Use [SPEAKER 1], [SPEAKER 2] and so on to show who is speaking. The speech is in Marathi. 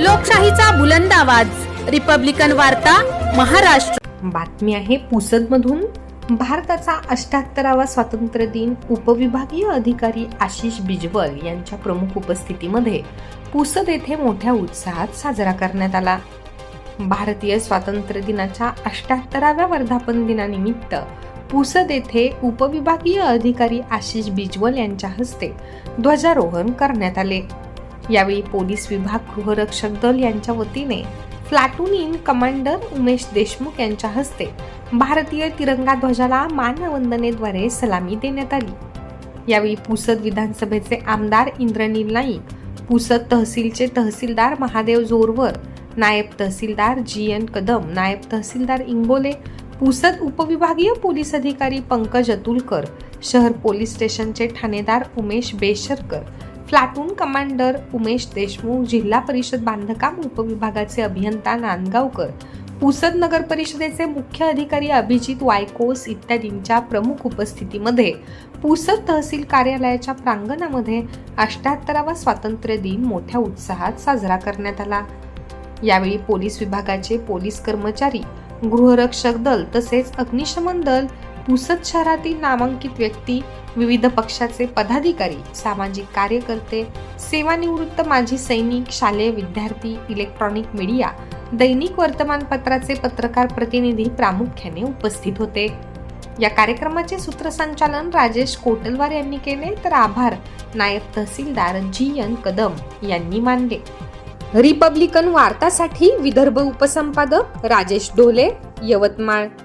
[SPEAKER 1] लोकशाहीचा बुलंद आवाज. रिपब्लिकन वार्ता महाराष्ट्र.
[SPEAKER 2] बातमी आहे पुसदमधून. भारताचा अष्ट्याहत्तरावा स्वातंत्र्य दिन उपविभागीय अधिकारी आशिष बिजवल यांच्या प्रमुख उपस्थितीमध्ये पुसद येथे मोठ्या उत्साहात साजरा करण्यात आला. भारतीय स्वातंत्र्य दिनाच्या अष्ट्याहत्तराव्या वर्धापन दिनानिमित्त पुसद येथे उपविभागीय अधिकारी आशिष बिजवल यांच्या हस्ते ध्वजारोहण करण्यात आले. यावेळी पोलीस विभाग गृहरक्षक दल यांच्या वतीने platoon in commander Umesh Deshmukh यांच्या हस्ते भारतीय तिरंगा ध्वजाला मानवंदनेद्वारे सलामी देण्यात आली. यावेळी पुसद विधानसभेचे आमदार इंद्रनील नाईक पुसद तहसीलचे तहसीलदार महादेव जोरवर नायब तहसीलदार जी एन कदम नायब तहसीलदार इंगोले पुसद उपविभागीय पोलीस अधिकारी पंकज अतुलकर शहर पोलीस स्टेशनचे ठाणेदार उमेश बेशरकर फ्लाटून कमांडर उमेश देशमुख जिल्हा परिषद बांधकाम उपविभागाचे अभियंता नांदगावकर पुसद नगर परिषदेचे मुख्य अधिकारी अभिजित वायकोस इत्यादींच्या प्रमुख उपस्थितीमध्ये पुसद तहसील कार्यालयाच्या प्रांगणामध्ये अष्ट्याहत्तरावा स्वातंत्र्य दिन मोठ्या उत्साहात साजरा करण्यात आला. यावेळी पोलीस विभागाचे पोलीस कर्मचारी गृहरक्षक दल तसेच अग्निशमन दल पुसद शहरातील नामांकित व्यक्ती विविध पक्षाचे पदाधिकारी सामाजिक कार्यकर्ते सेवानिवृत्त माजी सैनिक शालेय विद्यार्थी इलेक्ट्रॉनिक मीडिया दैनिक वर्तमानपत्राचे पत्रकार प्रतिनिधी प्रामुख्याने उपस्थित होते. या कार्यक्रमाचे सूत्रसंचालन राजेश कोटलवार यांनी केले तर आभार. नायब तहसीलदार जी एन कदम यांनी मानले. रिपब्लिकन वार्तासाठी विदर्भ उपसंपादक राजेश डोले यवतमाळ